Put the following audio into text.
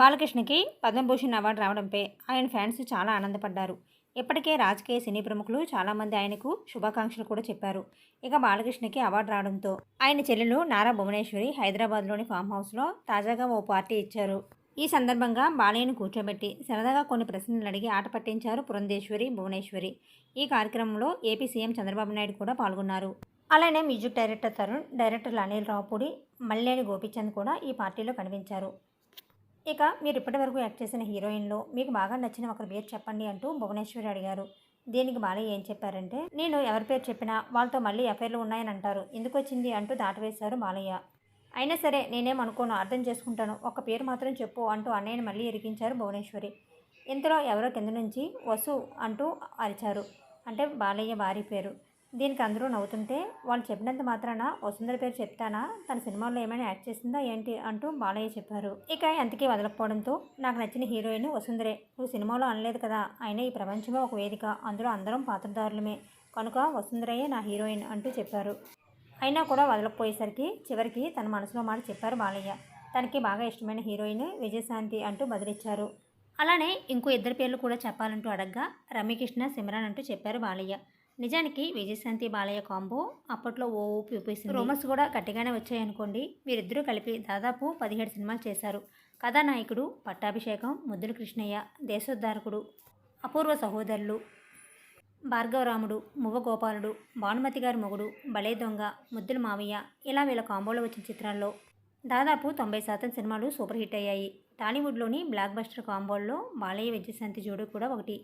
బాలకృష్ణకి Padma Bhushan award రావడంపై ఆయన fans చాలా ఆనందపడ్డారు. ఇప్పటికే రాజకీయ సినీ ప్రముఖులు చాలామంది ఆయనకు శుభాకాంక్షలు కూడా చెప్పారు. ఇక బాలకృష్ణకి అవార్డు రావడంతో ఆయన చెల్లెలు నారా భువనేశ్వరి హైదరాబాద్లోని ఫామ్ హౌస్లో తాజాగా ఓ పార్టీ ఇచ్చారు. ఈ సందర్భంగా బాలయ్యను కూర్చోబెట్టి సరదాగా కొన్ని ప్రశ్నలు అడిగి ఆట పట్టించారు పురంధేశ్వరి భువనేశ్వరి. ఈ కార్యక్రమంలో ఏపీ సీఎం చంద్రబాబు నాయుడు కూడా పాల్గొన్నారు. అలానే మ్యూజిక్ డైరెక్టర్ తరుణ్ డైరెక్టర్లు అనిల్ రావుపూడి మల్లేని గోపిచంద్ కూడా ఈ పార్టీలో కనిపించారు. ఇక మీరు ఇప్పటివరకు యాక్ట్ చేసిన హీరోయిన్లో మీకు బాగా నచ్చిన ఒకరి పేరు చెప్పండి అంటూ భువనేశ్వరి అడిగారు. దీనికి బాలయ్య ఏం చెప్పారంటే నేను ఎవరి పేరు చెప్పినా వాళ్ళతో మళ్ళీ ఎఫ్ఐఆర్లు ఉన్నాయని అంటారు. ఎందుకు వచ్చింది? అంటూ దాటవేశారు బాలయ్య అయినా సరే నేనేమనుకోను అర్థం చేసుకుంటాను. ఒక పేరు మాత్రం చెప్పు అంటూ అన్నయ్యని మళ్ళీ ఇరికించారు భువనేశ్వరి. ఇంతలో ఎవరో కింద నుంచి వసు అంటూ అరిచారు. అంటే బాలయ్య భార్య పేరు. దీనికి అందరూ నవ్వుతుంటే వాళ్ళు చెప్పినంత మాత్రాన వసుంధర పేరు చెప్తానా? తన సినిమాల్లో ఏమైనా యాక్ట్ చేసిందా ఏంటి అంటూ బాలయ్య చెప్పారు. ఇక ఎంతకీ వదలకపోవడంతో నాకు నచ్చిన హీరోయిన్ వసుంధరే నువ్వు సినిమాలో అనలేదు కదా. అయినా ఈ ప్రపంచమే ఒక వేదిక. అందులో అందరం పాత్రదారులమే కనుక వసుంధరయ్యే నా హీరోయిన్ అంటూ చెప్పారు. అయినా కూడా వదలకపోయేసరికి చివరికి తన మనసులో మాట చెప్పారు బాలయ్య. తనకి బాగా ఇష్టమైన హీరోయిన్ విజయశాంతి అంటూ బదిలిచ్చారు. అలానే ఇంకో ఇద్దరు పేర్లు కూడా చెప్పాలంటూ అడగ్గా రమ్యకృష్ణ సిమరాన్ అంటూ చెప్పారు బాలయ్య. నిజానికి విజయశాంతి బాలయ్య కాంబో అప్పట్లో ఓ ఊపి ఊపేసింది రూమర్స్ కూడా గట్టిగానే వచ్చాయనుకోండి. వీరిద్దరూ కలిపి దాదాపు పదిహేడు సినిమాలు చేశారు. కథానాయకుడు పట్టాభిషేకం ముద్దుల కృష్ణయ్య దేశోద్ధారకుడు అపూర్వ సహోదరులు భార్గవరాముడు మువ్వగోపాలుడు భానుమతి గారి మొగుడు బలే దొంగ ముద్దుల మావయ్య ఇలా వీళ్ళ కాంబోలో వచ్చిన చిత్రాల్లో దాదాపు తొంభై శాతం సినిమాలు సూపర్ హిట్ అయ్యాయి. టాలీవుడ్లోని బ్లాక్ బస్టర్ కాంబోల్లో బాలయ్య విజయశాంతి జోడు కూడా ఒకటి.